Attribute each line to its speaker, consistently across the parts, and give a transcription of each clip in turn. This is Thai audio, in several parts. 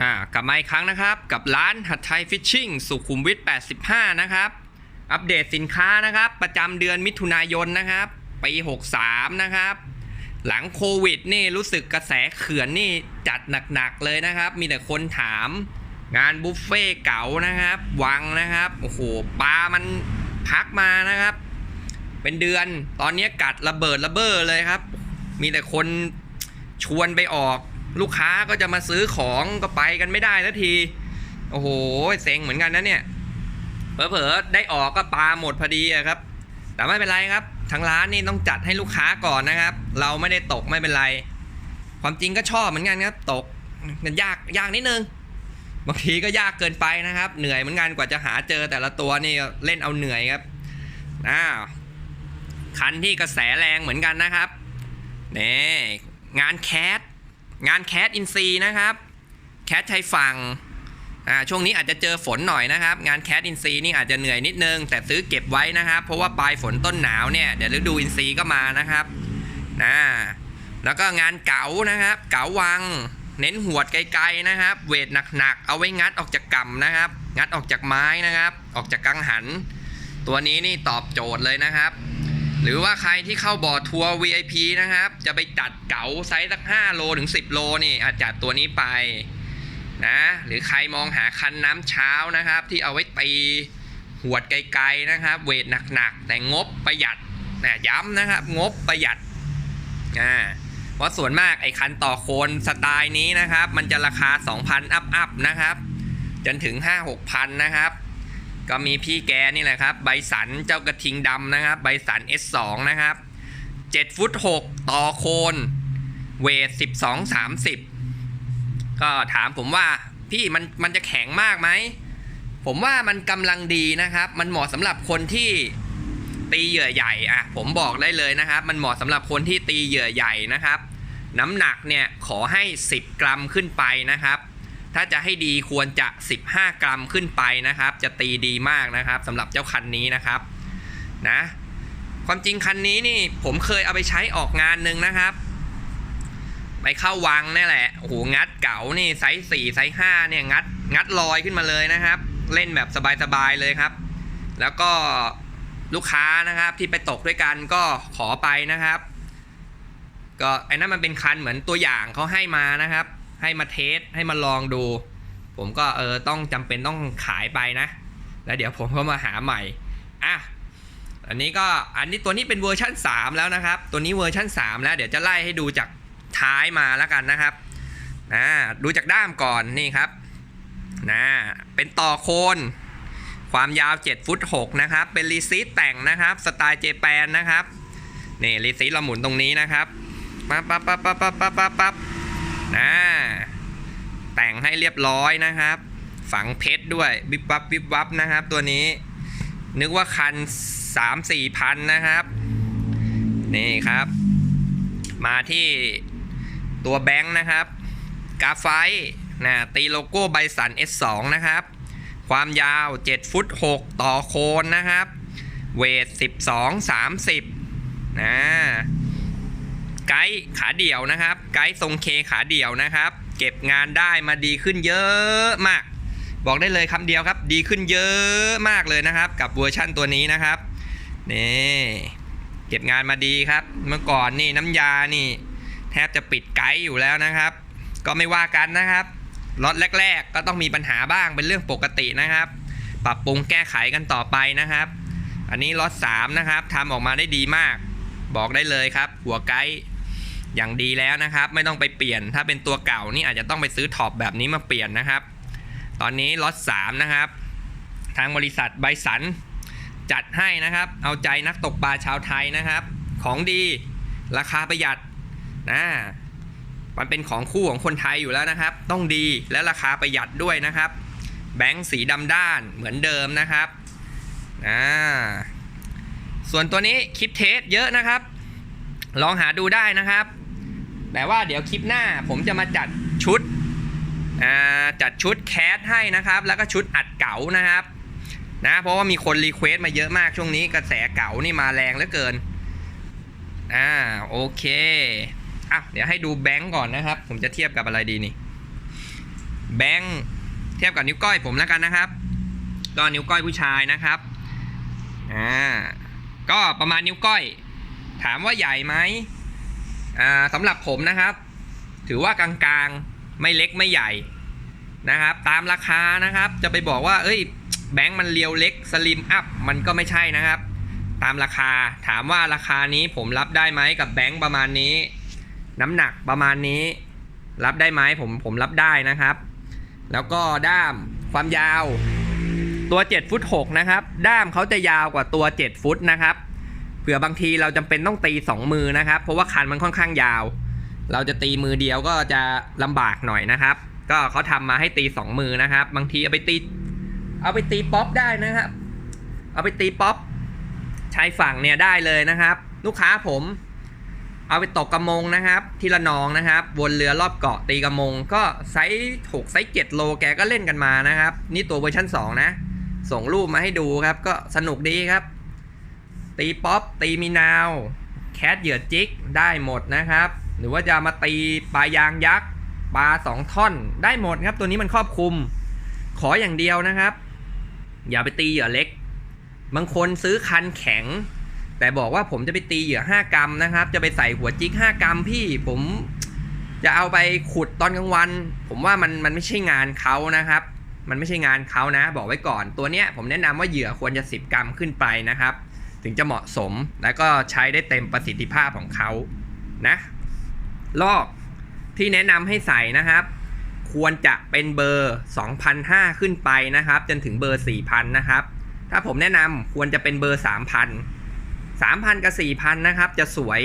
Speaker 1: อ่ากลับมาอีกครั้งนะครับ กับร้านหัดไทยฟิชชิ่งสุขุมวิท 85 นะครับ อัปเดตสินค้านะครับ ประจำเดือนมิถุนายนนะครับปี 63 นะครับ หลังโควิดนี่รู้สึกกระแสเขื่อนนี่จัดหนักๆเลยนะครับ มีแต่คนถามงานบุฟเฟ่เก๋านะครับ วังนะครับ โอ้โหปลามันพักมานะครับ เป็นเดือนตอนนี้กัดระเบิดระเบ้อเลยครับ มีแต่คนชวนไปออก ลูกค้าก็จะมาซื้อของก็ไปกันไม่ได้สักที โอ้โหเซ็งเหมือนกันนะเนี่ยเผลอๆได้ออกก็ปลาหมดพอดีครับ แต่ไม่เป็นไรครับทางร้านนี่ต้องจัดให้ลูกค้าก่อนนะครับ เราไม่ได้ตกไม่เป็นไร ความจริงก็ชอบเหมือนกันครับ ตกมันยากยากนิดนึงบางทีก็ยากเกินไปนะครับ เหนื่อยเหมือนกันกว่าจะหาเจอแต่ละตัวนี่เล่นเอาเหนื่อยครับอ้าวคันที่กระแสแรงเหมือนกันนะครับนี่งานแคส งานแคสอินซีนะครับแคสชายฝั่งอ่าช่วงนี้อาจจะเจอฝนหน่อยนะครับ งานแคสอินซีนี่อาจจะเหนื่อยนิดนึง แต่ซื้อเก็บไว้นะครับ เพราะว่าปลายฝนต้นหนาวเนี่ยเดี๋ยวฤดูอินซีก็มานะครับนะแล้วก็งานเก๋านะครับเก๋าวัง เน้นหวดไกลๆนะครับ เวทหนักๆ เอาไว้งัดออกจากกำนะครับ งัดออกจากไม้นะครับ ออกจากกังหัน ตัวนี้นี่ตอบโจทย์เลยนะครับ หรือว่าใครที่เข้าบอร์ดทัวร์ VIP นะครับ จะไปจัดเก๋าไซส์สัก5โลถึง 10 โลนี่อาจจัดตัวนี้ไปนะหรือใครมองหาคันน้ำเช้านะครับ ที่เอาไว้ตีหวดไกลๆนะครับ เวทหนักๆ แต่งบประหยัดนะย้ำนะครับ งบประหยัดอ่าเพราะส่วนมากไอ้คันต่อโคนสไตล์นี้นะครับ มันจะราคา 2,000 อัพอัพๆนะครับ จนถึง 5-6,000 นะครับ ก็มีพี่แกนี่แหละครับ ใบสันเจ้ากระทิงดำนะครับ ใบสัน S2 นะครับ 7 ฟุต 6 ต่อโคน เวท 12 30 ก็ถามผมว่าพี่มันมันจะแข็งมากไหม ผมว่ามันกำลังดีนะครับ มันเหมาะสำหรับคนที่ตีเหยื่อใหญ่อะผมบอกได้เลยนะครับ มันเหมาะสำหรับคนที่ตีเหยื่อใหญ่นะครับ น้ำหนักเนี่ยขอให้ 10 กรัมขึ้นไปนะครับ ถ้าจะให้ดีควรจะ 15 กรัมขึ้นไปนะครับ จะตีดีมากนะครับสำหรับเจ้าคันนี้นะครับนะความจริงคันนี้นี่ผมเคยเอาไปใช้ออกงานหนึ่งนะครับ ไปเข้าวังนี่แหละโอ้โหงัดเก๋านี่ไซส์สี่ไซส์ห้าเนี่ยงัดงัดลอยขึ้นมาเลยนะครับ เล่นแบบสบายๆเลยครับ แล้วก็ลูกค้านะครับที่ไปตกด้วยกันก็ขอไปนะครับ ก็ไอ้นั่นมันเป็นคันเหมือนตัวอย่างเขาให้มานะครับ ให้มาเทสให้มาลองดู ผมก็เออต้องจำเป็นต้องขายไปนะ แล้วเดี๋ยวผมก็มาหาใหม่อะอันนี้ก็อันนี้ตัวนี้เป็นเวอร์ชั่น 3 แล้วนะครับ ตัวนี้เวอร์ชั่น 3 แล้วเดี๋ยวจะไล่ให้ดูจากท้ายมาแล้วกันนะครับนะดูจากด้ามก่อนนี่ครับนะเป็นต่อโคน ความยาว 7 ฟุต 6 นะครับ เป็นรีซีตแต่งนะครับสไตล์เจแปนนะครับนี่รีซีตเราหมุนตรงนี้นะครับปั๊บปั๊บปั๊บปั๊บปั๊บปั๊บปั๊บ นะแต่งให้เรียบร้อยนะครับ ฝังเพชรด้วยวิบวับวิบวับนะครับ ตัวนี้ นึกว่าคัน3 4พันนะครับ นี่ครับ มาที่ตัวแบงค์นะครับกาไฟนะตีโลโก้ไบสัน S2 นะครับ ความยาว 7 ฟุต 6 ต่อโคนนะครับ เวท 12 30นะ ไกด์ขาเดี่ยวนะครับ ไกด์ทรงเคขาเดี่ยวนะครับ เก็บงานได้มาดีขึ้นเยอะมาก บอกได้เลยคำเดียวครับ ดีขึ้นเยอะมากเลยนะครับ กับเวอร์ชั่นตัวนี้นะครับนี่เก็บงานมาดีครับ เมื่อก่อนนี่น้ำยานี่ แทบจะปิดไกด์อยู่แล้วนะครับ ก็ไม่ว่ากันนะครับล็อตแรก ๆ ก็ต้องมีปัญหาบ้างเป็นเรื่องปกตินะครับ ปรับปรุงแก้ไขกันต่อไปนะครับ อันนี้ล็อต3นะครับทำออกมาได้ดีมาก บอกได้เลยครับ หัวไกด์ อย่างดีแล้วนะครับ ไม่ต้องไปเปลี่ยนถ้าเป็นตัวเก่านี่อาจจะต้องไปซื้อท็อปแบบนี้มาเปลี่ยนนะครับ ตอนนี้ล็อต3นะครับ ทางบริษัทไบสันจัดให้นะครับ เอาใจนักตกปลาชาวไทยนะครับ ของดีราคาประหยัดนะมันเป็นของคู่ของคนไทยอยู่แล้วนะครับ ต้องดีและราคาประหยัดด้วยนะครับ แบงค์สีดำด้านเหมือนเดิมนะครับอ่าส่วนตัวนี้คลิปเทสเยอะนะครับ ลองหาดูได้นะครับ แต่ว่าเดี๋ยวคลิปหน้าผมจะมาจัดชุดจัดชุดแคสให้นะครับ แล้วก็ชุดอัดเก๋านะครับนะเพราะว่ามีคนรีเควสต์มาเยอะมากช่วงนี้กระแสเก๋านี่มาแรงเหลือเกินอ่าโอเคอะเดี๋ยวให้ดูแบงก์ก่อนนะครับ ผมจะเทียบกับอะไรดีนี่แบงค์เทียบกับนิ้วก้อยผมแล้วกันนะครับก็นิ้วก้อยผู้ชายนะครับอ่าก็ประมาณนิ้วก้อย ถามว่าใหญ่ไหม อ่าสำหรับผมนะครับ ถือว่ากลางๆไม่เล็กไม่ใหญ่นะครับ ตามราคานะครับ จะไปบอกว่า เอ้ย แบงค์มันเรียวเล็กสลิมอัพมันก็ไม่ใช่นะครับ ตามราคาถามว่าราคานี้ผมรับได้ไหมกับแบงค์ประมาณนี้ น้ำหนักประมาณนี้ รับได้ไหมผมผมรับได้นะครับ แล้วก็ด้ามความยาวตัว 7 ฟุต 6 นะครับ ด้ามเขาจะยาวกว่าตัว 7 ฟุตนะครับ เผื่อบางทีเราจำเป็นต้องตี 2 มือนะครับ เพราะว่าคันมันค่อนข้างยาว เราจะตีมือเดียวก็จะลำบากหน่อยนะครับ ก็เขาทำมาให้ตี 2 มือนะครับ บางทีเอาไปตี เอาไปตีป๊อปได้นะครับ เอาไปตีป๊อปชายฝั่งเนี่ยได้เลยนะครับ ลูกค้าผม เอาไปตกกระมงนะครับ ที่ละนองนะครับวนเรือรอบเกาะตีกระมง ก็ไซส์หกไซส์เจ็ดโลแกก็เล่นกันมานะครับ นี่ตัวเวอร์ชัน2นะส่งรูปมาให้ดูครับ ก็สนุกดีครับ ตีป๊อป ตีมีนาว แคทเหยื่อจิกได้หมดนะครับ หรือว่าจะมาตีปลายางยักษ์ปลาสองท่อนได้หมดครับ ตัวนี้มันครอบคลุม ขออย่างเดียวนะครับ อย่าไปตีเหยื่อเล็ก บางคนซื้อคันแข็ง แต่บอกว่าผมจะไปตีเหยื่อ 5 กรัมนะครับ จะไปใส่หัวจิก 5 กรัมพี่ผมจะเอาไปขุดตอนกลางวัน ผมว่ามันมันไม่ใช่งานเขานะครับ มันไม่ใช่งานเขานะ บอกไว้ก่อนตัวเนี้ยผมแนะนำว่าเหยื่อควรจะ 10 กรัมขึ้นไปนะครับ ถึงจะเหมาะสมแล้วก็ใช้ได้เต็มประสิทธิภาพของเขานะลอกที่แนะนำให้ใส่นะครับ ควรจะเป็นเบอร์ 2,500 ขึ้นไปนะครับ จนถึงเบอร์ 4,000 นะครับ ถ้าผมแนะนำควรจะเป็นเบอร์ 3,000 3,000 กับ 4,000 นะครับ จะสวย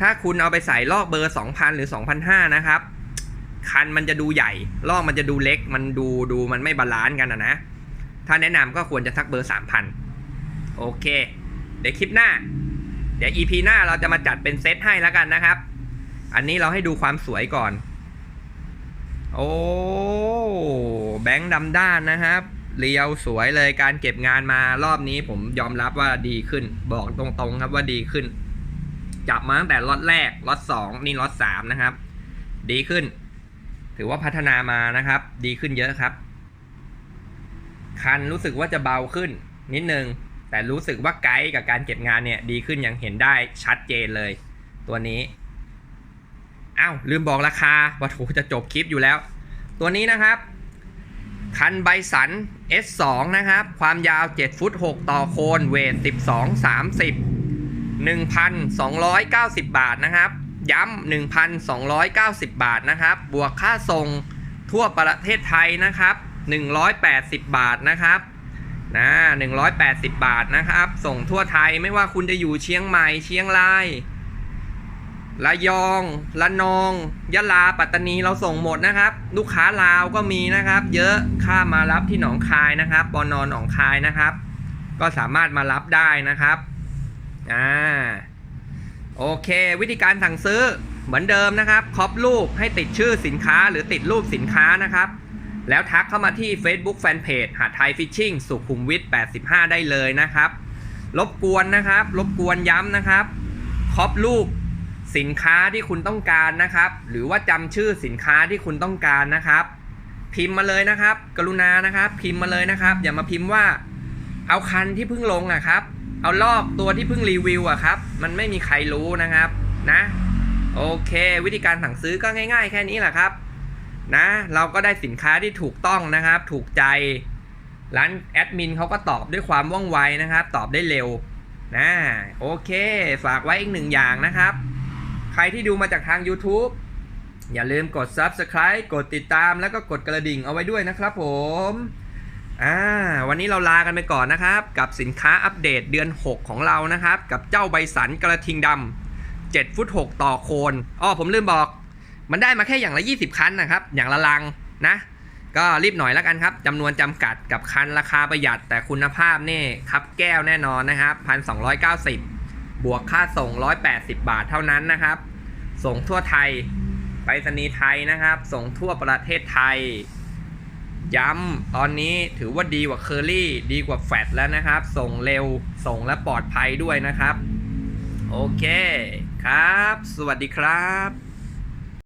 Speaker 1: ถ้าคุณเอาไปใส่ลอกเบอร์ 2,000 หรือ 2,500 นะครับคันมันจะดูใหญ่ ลอกมันจะดูเล็ก มันดูดูมันไม่บาลานซ์กันนะนะ ถ้าแนะนำก็ควรจะทักเบอร์ 3,000 โอเค เดี๋ยวคลิปหน้า เดี๋ยว EP หน้าเราจะมาจัดเป็นเซตให้แล้วกันนะครับ อันนี้เราให้ดูความสวยก่อน โอ้แบงค์ดำด้านนะครับเรียวสวยเลยการเก็บงานมารอบนี้ผมยอมรับว่าดีขึ้น บอกตรงๆครับว่าดีขึ้น จับมาตั้งแต่ล็อตแรกล็อตสองนี่ล็อตสามนะครับ ดีขึ้น ถือว่าพัฒนามานะครับ ดีขึ้นเยอะครับ คันรู้สึกว่าจะเบาขึ้นนิดนึง แต่รู้สึกว่าไกด์กับการเก็บงานเนี่ยดีขึ้นอย่างเห็นได้ชัดเจนเลย ตัวนี้อ้าวลืมบอกราคาว่าโถจะจบคลิปอยู่แล้ว ตัวนี้นะครับ คันไบสัน S2 นะครับ ความยาว 7 ฟุต 6 ต่อโคนเวท 12 30 1,290 บาทนะครับ ย้ำ1,290 บาทนะครับ บวกค่าส่งทั่วประเทศไทยนะครับ 180 บาทนะครับ นะ180 บาทนะครับ ส่งทั่วไทยไม่ว่าคุณจะอยู่เชียงใหม่เชียงรายระยองระนอง ยะลา ปัตตานี เราส่งหมดนะครับ ลูกค้าลาวก็มีนะครับ เยอะ ข้ามารับที่หนองคายนะครับปอนอนหนองคายนะครับ ก็สามารถมารับได้นะครับ อ่า โอเค วิธีการสั่งซื้อเหมือนเดิมนะครับ ครอบรูปให้ติดชื่อสินค้าหรือติดรูปสินค้านะครับ แล้วทักเข้ามาที่ Facebook Fanpage หาดไทยฟิชชิ่งสุขุมวิท85 ได้เลยนะครับ รบกวนนะครับ รบกวนย้ำนะครับครอบรูปสินค้าที่คุณต้องการนะครับ หรือว่าจำชื่อสินค้าที่คุณต้องการนะครับ พิมพ์มาเลยนะครับ กรุณานะครับ พิมพ์มาเลยนะครับ อย่ามาพิมพ์ว่า เอาคันที่เพิ่งลงอะครับ เอาลอกตัวที่เพิ่งรีวิวอะครับ มันไม่มีใครรู้นะครับนะ โอเค วิธีการสั่งซื้อก็ง่าย ๆ แค่นี้แหละครับ นะเราก็ได้สินค้าที่ถูกต้องนะครับ ถูกใจร้านแอดมินเขาก็ตอบด้วยความว่องไวนะครับ ตอบได้เร็วนะโอเค ฝากไว้อีกหนึ่งอย่างนะครับ ใครที่ดูมาจากทาง YouTube อย่าลืมกด Subscribe กดติดตามแล้วก็กดกระดิ่งเอาไว้ด้วยนะครับผมอ่าวันนี้เราลากันไปก่อนนะครับ กับสินค้าอัปเดตเดือน 6 ของเรานะครับ กับเจ้าใบสันกระทิงดำ7ฟุต6ต่อโคนอ้อผมลืมบอก มันได้มาแค่อย่างละ 20 คันนะครับ อย่างละลังนะ ก็รีบหน่อยแล้วกันครับจำนวนจำกัดกับคันราคาประหยัด แต่คุณภาพนี่ครับแก้วแน่นอนนะครับ 1,290 บวกค่าส่ง 180 บาทเท่านั้นนะครับ ส่งทั่วไทยไปรษณีย์ไทยนะครับ ส่งทั่วประเทศไทย ย้ำตอนนี้ถือว่าดีกว่าเคอรี่ดีกว่าแฟตแล้วนะครับ ส่งเร็วส่งและปลอดภัยด้วยนะครับ โอเคครับ สวัสดีครับ